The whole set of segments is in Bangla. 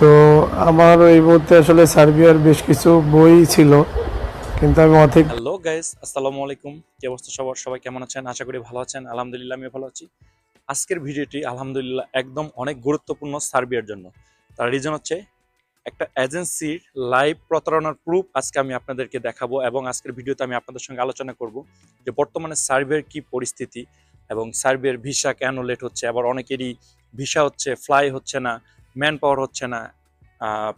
তো আমার এই মুহূর্তে আসলে সার্বিয়ার বেশ কিছু বই ছিল, কিন্তু আমি অধিক হ্যালো গাইস আসসালামু আলাইকুম। কি অবস্থা সবার? সবাই কেমন আছেন? আশা করি ভালো আছেন। আলহামদুলিল্লাহ আমি ভালো আছি। আজকের ভিডিওটি আলহামদুলিল্লাহ একদম অনেক গুরুত্বপূর্ণ সার্বিয়ার জন্য। তার রিজন হচ্ছে একটা এজেন্সির লাইভ প্রতারণার প্রুফ আজকে আমি আপনাদেরকে দেখাবো এবং আজকের ভিডিওতে আমি আপনাদের সঙ্গে আলোচনা করব যে বর্তমানে সার্বিয়ার কি পরিস্থিতি এবং সার্বিয়ার ভিসা কেন লেট হচ্ছে? আবার অনেকেরই ভিসা হচ্ছে ফ্লাই হচ্ছে না। ম্যান পাওয়ার হচ্ছে না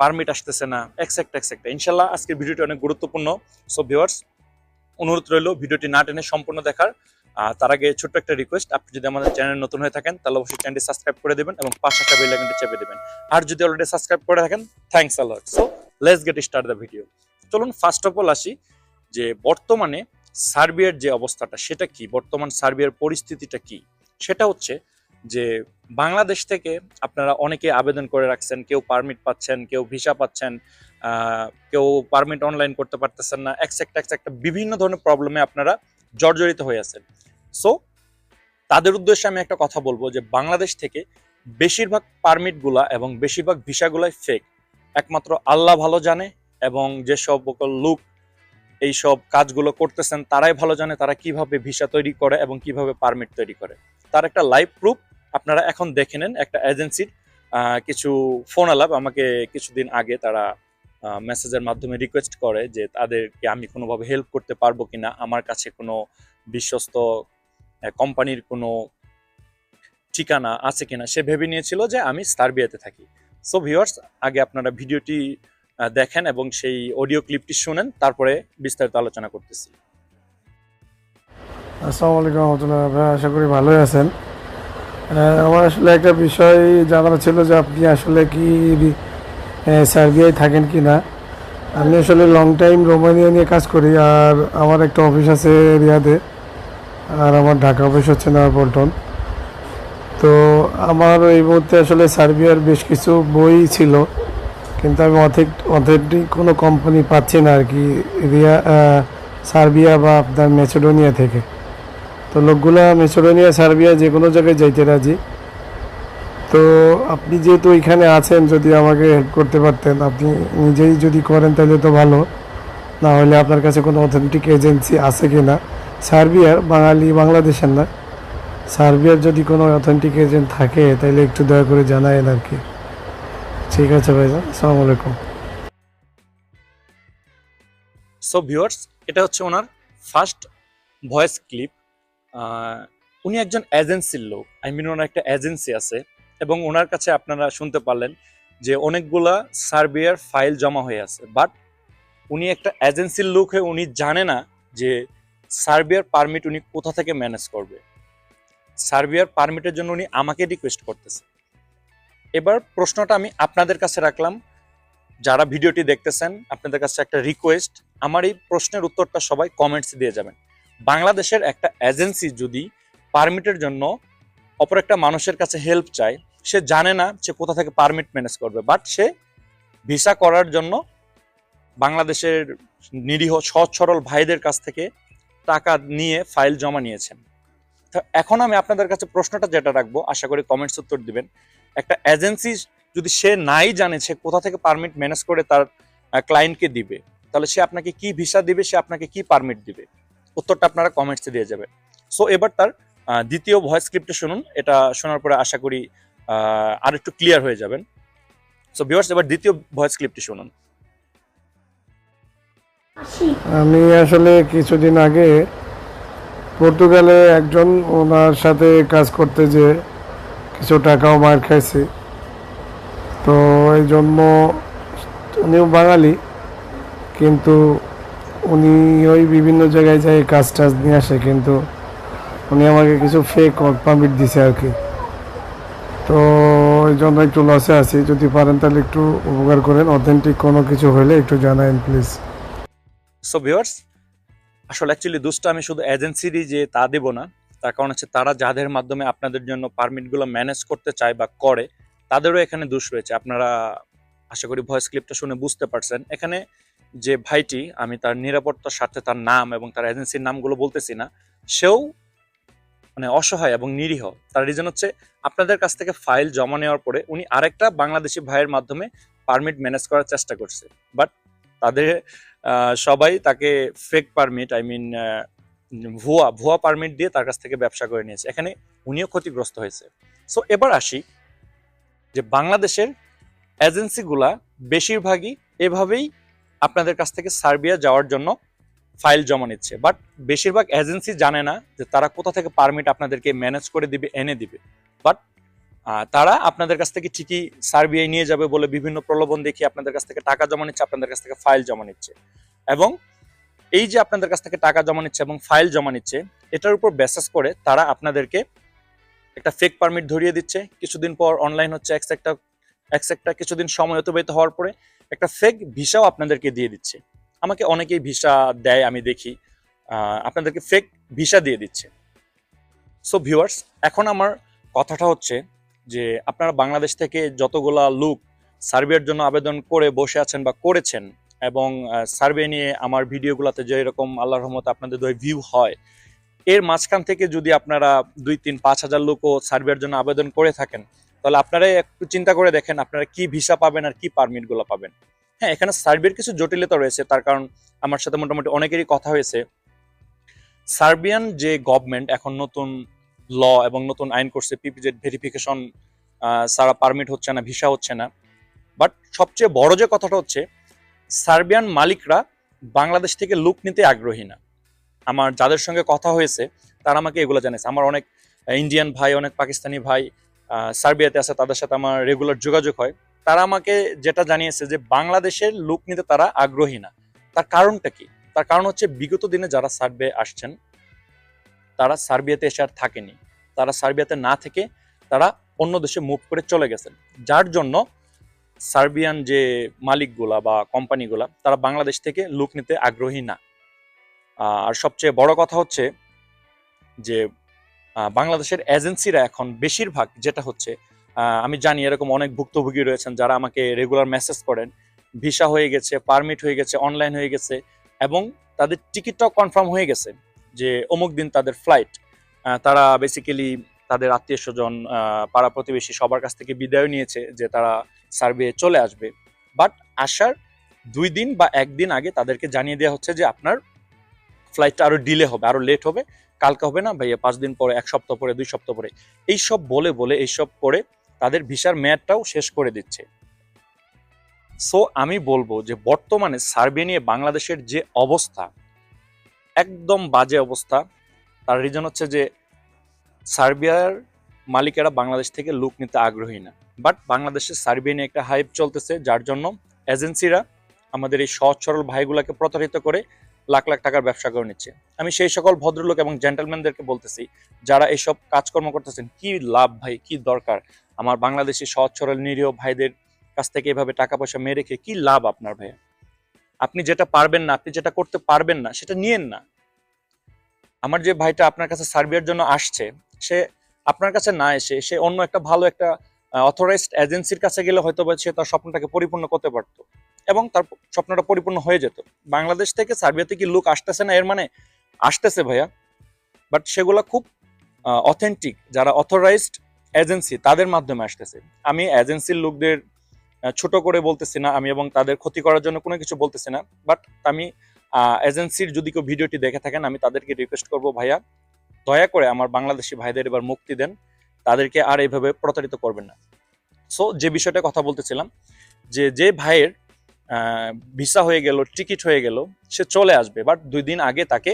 পারমিট আসতেছে না এক্সেক্ট এক্সেক্ট ইনশাল্লাহ আজকের ভিডিওটি অনেক গুরুত্বপূর্ণ। সো ভিউয়ার্স অনুরোধ রইল ভিডিওটি না টেনে সম্পূর্ণ দেখার। তার আগে ছোট্ট একটা রিকোয়েস্ট আপনি যদি আমাদের চ্যানেল নতুন হয়ে থাকেন, তাহলে অবশ্যই চ্যানেলটি সাবস্ক্রাইব করে দেবেন এবং পাশে একটা বেল আইকনটি চেপে দেবেন। আর যদি অলরেডি সাবস্ক্রাইব করে থাকেন thanks a lot so let's get start the video চলুন ফার্স্ট অফ অল আসি যে বর্তমানে সার্বিয়ার যে অবস্থাটা, সেটা কি? বর্তমান সার্বিয়ার পরিস্থিতিটা কি? সেটা হচ্ছে যে বাংলাদেশ থেকে আপনারা অনেকে আবেদন করে রাখছেন, কেউ পারমিট পাচ্ছেন, কেউ ভিসা পাচ্ছেন কেউ পারমিট অনলাইন করতে পারতেছেন না এক্সেক্ট এক্সেক্ট বিভিন্ন ধরনের প্রবলেমে আপনারা জর্জরিত হয়ে আছেন। সো তাদের উদ্দেশ্যে আমি একটা কথা বলব যে বাংলাদেশ থেকে বেশিরভাগ পারমিটগুলা এবং বেশিরভাগ ভিসাগুলাই ফেক একমাত্র আল্লাহ ভালো জানে এবং যে যেসব লোক এইসব কাজগুলো করতেছেন, তারাই ভালো জানে তারা কীভাবে ভিসা তৈরি করে এবং কীভাবে পারমিট তৈরি করে। তার একটা লাইভ প্রুফ আপনারা এখন দেখে নেন একটা এজেন্সির কিছু ফোন আলাপ আমাকে কিছুদিন আগে তারা মেসেজের মাধ্যমে রিকোয়েস্ট করে যে তাদেরকে আমি কোনোভাবে হেল্প করতে পারব কিনা, আমার কাছে কোনো বিশ্বস্ত কোম্পানির কোনো ঠিকানা আছে কিনা, সে ভেবে নিয়েছিল যে আমি সার্বিয়াতে থাকি। সো ভিউয়ার্স আগে আপনারা ভিডিওটি দেখেন এবং সেই অডিও ক্লিপটি শুনেন, তারপরে বিস্তারিত আলোচনা করতেছি। আসসালামু আলাইকুম রহমতুল্লাহ ভাই, আশা করি ভালোই আছেন। আমার আসলে একটা বিষয় জানার ছিল যে আপনি আসলে কি সার্বিয়ায় থাকেন কি না? আমি আসলে লং টাইম রোমানিয়া নিয়ে কাজ করি, আর আমার একটা অফিস আছে রিয়াদে, আর আমার ঢাকা অফিস হচ্ছে নয়াপল্টন। তো আমার এই মুহূর্তে আসলে সার্বিয়ার বেশ কিছু বই ছিল, কিন্তু আমি অথেন্ট অথেন্টিক কোনো কোম্পানি পাচ্ছি না আর কি, রিয়া সার্বিয়া বা আপনার মেসিডোনিয়া থেকে। তো লোকগুলা মেসিডোনিয়া সার্বিয়া যে কোনো জায়গায় যাইতে রাজি। তো আপনি যেহেতু এখানে আছেন, যদি আমাকে হেল্প করতে পারতেন, আপনি নিজেই যদি করেন তাহলে তো ভালো। না হলে আপনার কাছে কোনো অথেন্টিক এজেন্সি আছে কি না সার্বিয়ার, বাঙালি, বাংলাদেশের না। সার্বিয়ার যদি কোনো অথেন্টিক এজেন্ট থাকে, তাহলে একটু দয়া করে জানায়েন আর কি। ঠিক আছে ভাইজান, আসসালামু আলাইকুম। সো ভিউয়ার্স এটা হচ্ছে ওনার ফার্স্ট ভয়েস ক্লিপ উনি একজন এজেন্সির লোক। আই মিন ওনার একটা এজেন্সি আছে এবং ওনার কাছে আপনারা শুনতে পারলেন যে অনেকগুলা সার্বিয়ার ফাইল জমা হয়ে আছে। বাট উনি একটা এজেন্সির লোক হয়ে উনি জানে না যে সার্বিয়ার পারমিট উনি কোথা থেকে ম্যানেজ করবে। সার্বিয়ার পারমিটের জন্য উনি আমাকে রিকোয়েস্ট করতেছে। এবার প্রশ্নটা আমি আপনাদের কাছে রাখলাম। যারা ভিডিওটি দেখতেছেন, আপনাদের কাছে একটা রিকোয়েস্ট। আমার এই প্রশ্নের উত্তরটা সবাই কমেন্টস দিয়ে যাবেন। বাংলাদেশের একটা এজেন্সি যদি পারমিটের জন্য অপর একটা মানুষের কাছে হেল্প চায়, সে জানে না সে কোথা থেকে পারমিট ম্যানেজ করবে বাট সে ভিসা করার জন্য বাংলাদেশের নিরীহ সহজ সরল ভাইদের কাছ থেকে টাকা নিয়ে ফাইল জমা নিয়েছেন। তো এখন আমি আপনাদের কাছে প্রশ্নটা যেটা রাখব, আশা করি কমেন্টস উত্তর দিবেন। একটা এজেন্সি যদি সে নাই জানে সে কোথা থেকে পারমিট ম্যানেজ করে তার ক্লায়েন্টকে দিবে, তাহলে সে আপনাকে কি ভিসা দিবে, সে আপনাকে কি পারমিট দিবে? উত্তরটা আপনারা কমেন্টসে দিয়ে যাবেন সো এবার তার দ্বিতীয় ভয়েস স্ক্রিপ্টে শুনুন। এটা শোনার পরে আশা করি আর একটু ক্লিয়ার হয়ে যাবেন। সো ভিউয়ার্স এবার দ্বিতীয় ভয়েস ক্লিপটি শুনুন। আমি আসলে কিছুদিন আগে পর্তুগালে একজন ওনার সাথে কাজ করতে যে কিছু টাকাও মার খাইছি। তো এই জন্য উনিও বাঙালি, কিন্তু উনি ওই বিভিন্ন জায়গায় যায় কাজ টাজ নিয়ে আসে, কিন্তু উনি আমাকে কিছু ফেক ওয়ার্ক পারমিট দিছে আর কি। তো ওই জন্য একটু লসে আছি। যদি পারেন তাহলে একটু উপকার করেন। অথেন্টিক কোনো কিছু হলে একটু জানায়েন প্লিজ সো ভিউয়ার্স আসলে অ্যাকচুয়ালি দোষটা আমি শুধু এজেন্সিরই যে তা দেব না। তার কারণ হচ্ছে তারা যাদের মাধ্যমে আপনাদের জন্য পারমিটগুলো ম্যানেজ করতে চায় বা করে, তাদেরও এখানে দোষ রয়েছে। আপনারা, আশা করি ভয়েস ক্লিপটা শুনে বুঝতে পারছেন। এখানে যে ভাইটি, আমি তার নিরাপত্তার স্বার্থে তার নাম এবং তার এজেন্সির নামগুলো বলতেছি না, সেও মানে অসহায় এবং নিরীহ। তার রিজন হচ্ছে আপনাদের কাছ থেকে ফাইল জমা নেওয়ার পরে উনি আরেকটা বাংলাদেশি ভাইয়ের মাধ্যমে পারমিট ম্যানেজ করার চেষ্টা করছে। বাট তাদের সবাই তাকে ফেক পারমিট আই মিন ভুয়া ভুয়া পারমিট দিয়ে তার কাছ থেকে ব্যবসা করে নিয়েছে। এখানে উনিও ক্ষতিগ্রস্ত হয়েছে। সো এবার আসি যে বাংলাদেশের এজেন্সিগুলা বেশিরভাগই এভাবেই আপনাদের কাছ থেকে সার্বিয়া যাওয়ার জন্য ফাইল জমা নিচ্ছে। বাট বেশিরভাগ এজেন্সি জানে না যে তারা কোথা থেকে পারমিট আপনাদেরকে ম্যানেজ করে দিবে, এনে দিবে। বাট তারা আপনাদের কাছ থেকে ঠিকই সার্বিয়ায় নিয়ে যাবে বলে বিভিন্ন প্রলোভন দেখিয়ে আপনাদের কাছ থেকে টাকা জমা নিচ্ছে, আপনাদের কাছ থেকে ফাইল জমা নিচ্ছে। এবং এই যে আপনাদের কাছ থেকে টাকা জমা নিচ্ছে এবং ফাইল জমা নিচ্ছে, এটার উপর বেসেস করে তারা আপনাদেরকে একটা ফেক পারমিট ধরিয়ে দিচ্ছে। কিছুদিন পর অনলাইন হচ্ছে এক্স একটা এক্স একটা কিছুদিন সময় অতিবাহিত হওয়ার পরে একটা ফেক ভিসাও আপনাদেরকে দিয়ে দিচ্ছে। আমাকে অনেকেই ভিসা দেয়, আমি দেখি। আপনাদেরকে ফেক ভিসা দিয়ে দিচ্ছে। সো ভিউয়ার্স এখন আমার কথাটা হচ্ছে যে, আপনারা বাংলাদেশ থেকে যতগুলা লোক সার্ভের জন্য আবেদন করে বসে আছেন বা করেছেন এবং সার্ভে নিয়ে আমার ভিডিওগুলোতে যে এরকম আল্লাহর রহমতে আপনাদের ভিউ হয়, এর মাঝখান থেকে যদি আপনারা দুই, তিন, পাঁচ হাজার লোকও সার্ভের জন্য আবেদন করে থাকেন তাহলে আপনারা একটু চিন্তা করে দেখেন আপনারা কি ভিসা পাবেন আর কি পারমিটগুলো পাবেন। হ্যাঁ এখানে সার্বিয়ার কিছু জটিলতা রয়েছে, তার কারণ আমার সাথে মোটামুটি অনেকেরই কথা হয়েছে। সার্বিয়ান যে গভর্নমেন্ট এখন নতুন ল এবং নতুন আইন করছে পিপিজেড ভেরিফিকেশন সারা পারমিট হচ্ছে না ভিসা হচ্ছে না। বাট সবচেয়ে বড় যে কথাটা হচ্ছে, সার্বিয়ান মালিকরা বাংলাদেশ থেকে লুক নিতে আগ্রহী না। আমার যাদের সঙ্গে কথা হয়েছে, তারা আমাকে এগুলো জানিয়েছে আমার অনেক ইন্ডিয়ান ভাই, অনেক পাকিস্তানি ভাই সার্বিয়াতে আছে, তাদের সাথে আমার রেগুলার যোগাযোগ হয়। তারা আমাকে যেটা জানিয়েছে যে বাংলাদেশের লুক নিতে তারা আগ্রহী না। তার কারণটা কি? তার কারণ হচ্ছে বিগত দিনে যারা সার্ভে আসছেন, তারা সার্বিয়াতে এসে আর থাকেনি। তারা সার্বিয়াতে না থেকে তারা অন্য দেশে মুভ করে চলে গেছেন। যার জন্য সার্বিয়ান যে মালিকগুলা বা কোম্পানিগুলা, তারা বাংলাদেশ থেকে লুক নিতে আগ্রহী না। আর সবচেয়ে বড় কথা হচ্ছে যে বাংলাদেশের এজেন্সিরা এখন বেশিরভাগ যেটা হচ্ছে আমি জানি এরকম অনেক ভুক্তভোগী রয়েছেন যারা আমাকে রেগুলার মেসেজ করেন ভিসা হয়ে গেছে পারমিট হয়ে গেছে অনলাইন হয়ে গেছে, এবং তাদের টিকিটটাও কনফার্ম হয়ে গেছে যে অমুক দিন তাদের ফ্লাইট তারা বেসিক্যালি তাদের আত্মীয় স্বজন পাড়া প্রতিবেশী সবার কাছ থেকে বিদায় নিয়েছে যে তারা সার্ভে চলে আসবে। বাট আসার দুই দিন বা একদিন আগে তাদেরকে জানিয়ে দেওয়া হচ্ছে যে আপনার ফ্লাইটটা আরও ডিলে হবে আরও লেট হবে। কালকে হবে না ভাইয়া, পাঁচ দিন পরে, এক সপ্তাহ পরে, দুই সপ্তাহ পরে। এইসব বলে বলে, এইসব করে তাদের ভিসার মেয়াদটাও শেষ করে দিচ্ছে। সো আমি বলব যে বর্তমানে সার্ভে নিয়ে বাংলাদেশের যে অবস্থা, একদম বাজে অবস্থা। তার রিজন হচ্ছে যে সার্বিয়ার মালিকেরা বাংলাদেশ থেকে লুক নিতে আগ্রহী না। বাট বাংলাদেশের সার্বিয়া নিয়ে একটা হাইপ চলতেছে, যার জন্য এজেন্সিরা আমাদের এই সহজ সরল ভাইগুলাকে প্রতারিত করে লাখ লাখ টাকার ব্যবসা করে নিচ্ছে। আমি সেই সকল ভদ্রলোক এবং জেন্টেলম্যানদেরকে বলতেছি, যারা এইসব কাজকর্ম করতেছেন, কি লাভ ভাই, কি দরকার? আমার বাংলাদেশি সহজ, সরল, নিরীহ ভাইদের কাছ থেকে এভাবে টাকা পয়সা মেরে রেখে কি লাভ আপনার ভাইয়া? আপনি যেটা পারবেন না, আপনি যেটা করতে পারবেন না, সেটা নিয়েন না। আমার যে ভাইটা আপনার কাছে সার্ভিয়ার জন্য আসছে, সে আপনার কাছে না এসে, সে অন্য একটা ভালো একটা অথরাইজড এজেন্সির কাছে গেলে হয়তো সে তার স্বপ্নটাকে পরিপূর্ণ করতে পারতো। এবং তার স্বপ্নটা পরিপূর্ণ হয়ে যেত। বাংলাদেশ থেকে সার্বিয়াতে কি লোক আসতেছে না? এর মানে আসতেছে ভাইয়া। বাট সেগুলো খুব অথেন্টিক যারা অথরাইজড এজেন্সি তাদের মাধ্যমে আসতেছে। আমি এজেন্সির লোকদের ছোট করে বলতেছি না, আমি এবং তাদের ক্ষতি করার জন্য কোনো কিছু বলতেছি না। বাট আমি এজেন্সির যদি কেউ ভিডিওটি দেখে থাকেন, আমি তাদেরকে রিকোয়েস্ট করব ভাইয়া, দয়া করে আমার বাংলাদেশি ভাইদের এবার মুক্তি দেন। তাদেরকে আর এইভাবে প্রতারিত করবেন না। সো যে বিষয়টা কথা বলতেছিলাম, যে যে ভাইয়ের ভিসা হয়ে গেল, টিকিট হয়ে গেল, সে চলে আসবে। বাট দুই দিন আগে তাকে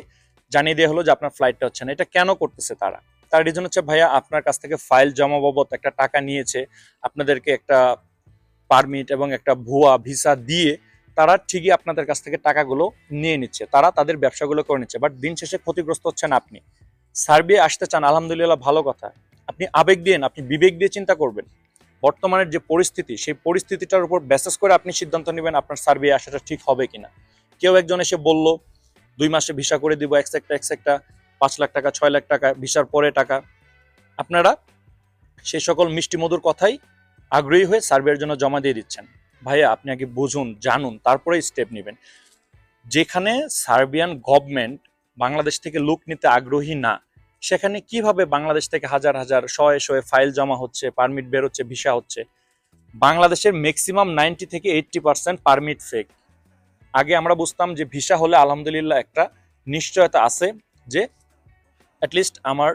জানিয়ে দেওয়া হলো যে আপনার ফ্লাইটটা হচ্ছে না। এটা কেন করতেছে তারা? তার রিজন হচ্ছে, ভাইয়া, আপনার কাছ থেকে ফাইল জমা বাবদ একটা টাকা নিয়েছে। আপনাদেরকে একটা পারমিট এবং একটা ভুয়া ভিসা দিয়ে তারা ঠিকই আপনাদের কাছ থেকে টাকাগুলো নিয়ে নিচ্ছে। তারা তাদের ব্যবসাগুলো করে নিচ্ছে। বাট দিন শেষে ক্ষতিগ্রস্ত হচ্ছেন আপনি। সার্বিয়া আসতে চান, আলহামদুলিল্লাহ, ভালো কথা। আপনি আবেগ দিয়ে, আপনি বিবেক দিয়ে চিন্তা করবেন। বর্তমানের যে পরিস্থিতি, সেই পরিস্থিতিটার উপর বেসেস করে আপনি সিদ্ধান্ত নেবেন আপনার সার্ভে আসাটা ঠিক হবে কিনা। কেউ একজন এসে বলল, দুই মাসে ভিসা করে দিব এক্স একটা এক্স একটা পাঁচ লাখ টাকা, ছয় লাখ টাকা ভিসার পরে টাকা। আপনারা সেই সকল মিষ্টি মধুর কথাই আগ্রহী হয়ে সার্বিয়ার জন্য জমা দিয়ে দিচ্ছেন। ভাইয়া, আপনি আগে বুঝুন, জানুন তারপরে স্টেপ নেবেন। যেখানে সার্বিয়ান গভর্নমেন্ট বাংলাদেশ থেকে লোক নিতে আগ্রহী না সেখানে কীভাবে বাংলাদেশ থেকে হাজার হাজার শয়ে শয়ে ফাইল জমা হচ্ছে পারমিট বেরোচ্ছে ভিসা হচ্ছে? বাংলাদেশের ম্যাক্সিমাম নাইনটি থেকে এইটটি পার্সেন্ট পারমিট ফেক আগে আমরা বুঝতাম যে ভিসা হলে আলহামদুলিল্লাহ একটা নিশ্চয়তা আছে যে অ্যাটলিস্ট আমার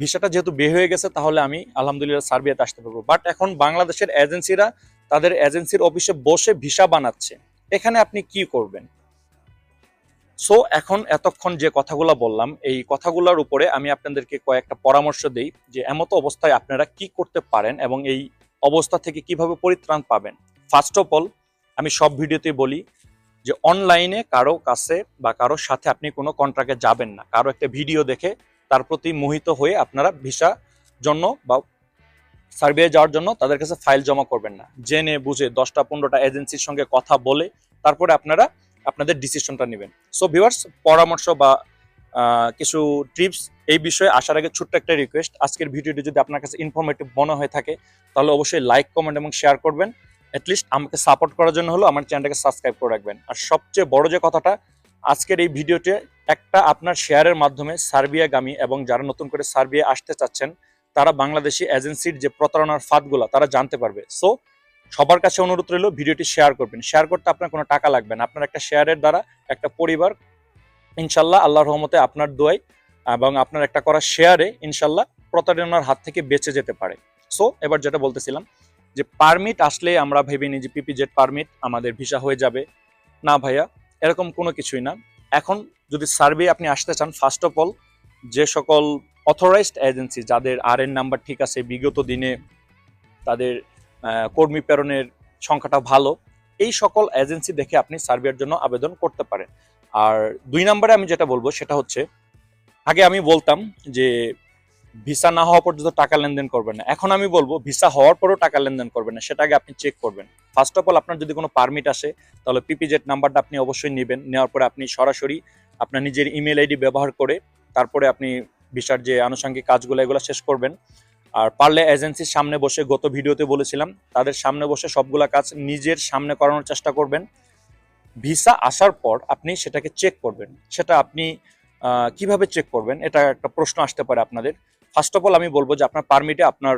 ভিসাটা যেহেতু বের হয়ে গেছে, তাহলে আমি আলহামদুলিল্লাহ সার্বিয়াতে আসতে পারব। বাট এখন বাংলাদেশের এজেন্সিরা তাদের এজেন্সির অফিসে বসে ভিসা বানাচ্ছে। এখানে আপনি কি করবেন? সো এখন এতক্ষণ যে কথাগুলো বললাম, এই কথাগুলোর উপরে আমি আপনাদেরকে কয়েকটা পরামর্শ দেই যে এমতো অবস্থায় আপনারা কি করতে পারেন এবং এই অবস্থা থেকে কীভাবে পরিত্রাণ পাবেন। ফার্স্ট অফ অল আমি সব ভিডিওতে বলি যে অনলাইনে কারও কাছে বা কারোর সাথে আপনি কোনো কন্ট্রাক্টে যাবেন না। কারও একটা ভিডিও দেখে তার প্রতি মোহিত হয়ে আপনারা ভিসা জন্য বা সার্বিয়া যাওয়ার জন্য তাদের কাছে ফাইল জমা করবেন না। জেনে, বুঝে দশটা, পনেরোটা এজেন্সির সঙ্গে কথা বলে তারপরে আপনারা আপনাদের ডিসিশনটা নেবেন। সো ভিউয়ার্স পরামর্শ বা কিছু টিপস এই বিষয়ে আসার আগে ছোট্ট একটা রিকোয়েস্ট আজকের ভিডিওটি যদি আপনার কাছে ইনফরমেটিভ মনে হয়ে থাকে, তাহলে অবশ্যই লাইক কমেন্ট এবং শেয়ার করবেন। অ্যাটলিস্ট আমাকে সাপোর্ট করার জন্য হলো আমার চ্যানেলটাকে সাবস্ক্রাইব করে রাখবেন। আর সবচেয়ে বড় যে কথাটা, আজকের এই ভিডিওতে একটা আপনার শেয়ারের মাধ্যমে সার্বিয়াগামী এবং যারা নতুন করে সার্বিয়া আসতে চাচ্ছেন, তারা বাংলাদেশি এজেন্সির যে প্রতারণার ফাঁদগুলো, তারা জানতে পারবে। সো সবার কাছে অনুরোধ রইল ভিডিওটি শেয়ার করবেন। শেয়ার করতে আপনার কোনো টাকা লাগবে না। আপনার একটা শেয়ারের দ্বারা একটা পরিবার, ইনশাল্লাহ আল্লাহর রহমতে আপনার দোয়াই এবং আপনার একটা করা শেয়ারে ইনশাল্লাহ প্রতারণার হাত থেকে বেঁচে যেতে পারে। সো এবার যেটা বলতেছিলাম যে পারমিট আসলে আমরা ভেবে নিই যে পিপিজেড পারমিট আমাদের ভিসা হয়ে যাবে। না ভাইয়া, এরকম কোনো কিছুই না। এখন যদি সার্ভে আপনি আসতে চান ফার্স্ট অফ অল যে সকল অথরাইজড এজেন্সি যাদের আর এন নাম্বার ঠিক আছে, বিগত দিনে তাদের কর্মী প্রেরণের সংখ্যাটা ভালো। এই সকল এজেন্সি দেখে আপনি সার্বিয়ার জন্য আবেদন করতে পারেন। আর দুই নম্বরে আমি যেটা বলব সেটা হচ্ছে, আগে আমি বলতাম যে ভিসা না হওয়া পর্যন্ত টাকা লেনদেন করবেন না। এখন আমি বলব ভিসা হওয়ার পরেও টাকা লেনদেন করবেন না, সেটা আগে আপনি চেক করবেন। ফার্স্ট অফ অল আপনার যদি কোনো পারমিট আসে, তাহলে পিপিজেড নাম্বারটা আপনি অবশ্যই নেবেন। নেওয়ার পরে আপনি সরাসরি আপনার নিজের ইমেল আইডি ব্যবহার করে তারপরে আপনি ভিসার যে আনুষঙ্গিক কাজগুলো, এগুলো শেষ করবেন। আর পারলে এজেন্সির সামনে বসে, গত ভিডিওতে বলেছিলাম, তাদের সামনে বসে সবগুলা কাজ নিজের সামনে করানোর চেষ্টা করবেন। ভিসা আসার পর আপনি সেটাকে চেক করবেন। সেটা আপনি কীভাবে চেক করবেন? এটা একটা প্রশ্ন আসতে পারে আপনাদের। ফার্স্ট অফ অল আমি বলব যে আপনার পারমিটে আপনার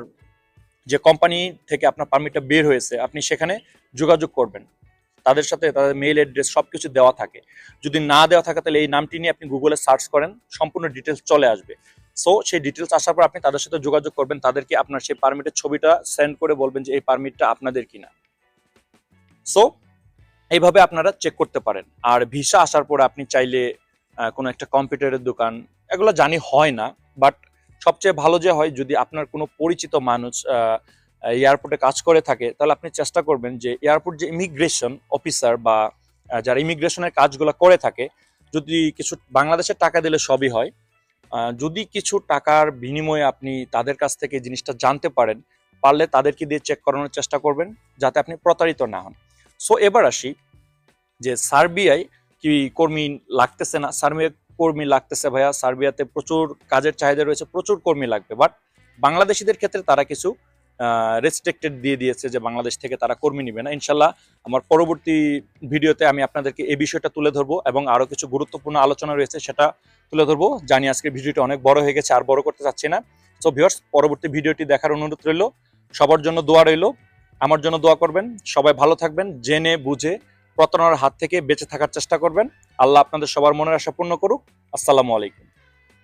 যে কোম্পানি থেকে আপনার পারমিটটা বের হয়েছে, আপনি সেখানে যোগাযোগ করবেন। তাদের সাথে তাদের মেইল অ্যাড্রেস সব কিছু দেওয়া থাকে। যদি না দেওয়া থাকে, তাহলে এই নামটি নিয়ে আপনি গুগলে সার্চ করেন, সম্পূর্ণ ডিটেলস চলে আসবে। সো সেই ডিটেলস আসার পর আপনি তাদের সাথে যোগাযোগ করবেন, তাদেরকে আপনার সেই পারমিটের ছবিটা সেন্ড করে বলবেন যে এই পারমিটটা আপনাদের কিনা। সো এইভাবে আপনারা চেক করতে পারেন। আর ভিসা আসার পরে আপনি চাইলে কোনো একটা কম্পিউটারের দোকান, এগুলো জানি হয় না বাট সবচেয়ে ভালো যে হয়, যদি আপনার কোনো পরিচিত মানুষ এয়ারপোর্টে কাজ করে থাকে, তাহলে আপনি চেষ্টা করবেন যে এয়ারপোর্ট যে ইমিগ্রেশন অফিসার বা যারা ইমিগ্রেশনের কাজগুলো করে থাকে, যদি কিছু বাংলাদেশের টাকা দিলে সবই হয় যদি কিছু টাকার বিনিময়ে আপনি তাদের কাছ থেকে জিনিসটা জানতে পারেন, পারলে তাদেরকে দিয়ে চেক করানোর চেষ্টা করবেন যাতে আপনি প্রতারিত না হন। সো এবার আসি যে সার্বিয়ায় কি কর্মী লাগতেছে না? সার্বিয়া কর্মী লাগতেছে ভাইয়া। সার্বিয়াতে প্রচুর কাজের চাহিদা রয়েছে, প্রচুর কর্মী লাগবে। বাট বাংলাদেশিদের ক্ষেত্রে তারা কিছু রেস্ট্রিক্টেড দিয়ে দিয়েছে যে বাংলাদেশ থেকে তারা কর্মী নিবে না। ইনশাল্লাহ আমার পরবর্তী ভিডিওতে আমি আপনাদেরকে এই বিষয়টা তুলে ধরবো এবং আরও কিছু গুরুত্বপূর্ণ আলোচনা রয়েছে সেটা তুলে ধরবো। জানি আজকে ভিডিওটি অনেক বড় হয়ে গেছে, আর বড় করতে চাচ্ছি না। সো ভিউয়ার্স পরবর্তী ভিডিওটি দেখার অনুরোধ রইল। সবার জন্য দোয়া রইল। আমার জন্য দোয়া করবেন। সবাই ভালো থাকবেন, জেনে বুঝে প্রতারণার হাত থেকে বেঁচে থাকার চেষ্টা করবেন। আল্লাহ আপনাদের সবার মনের আশা পূর্ণ করুক। আসসালামু আলাইকুম।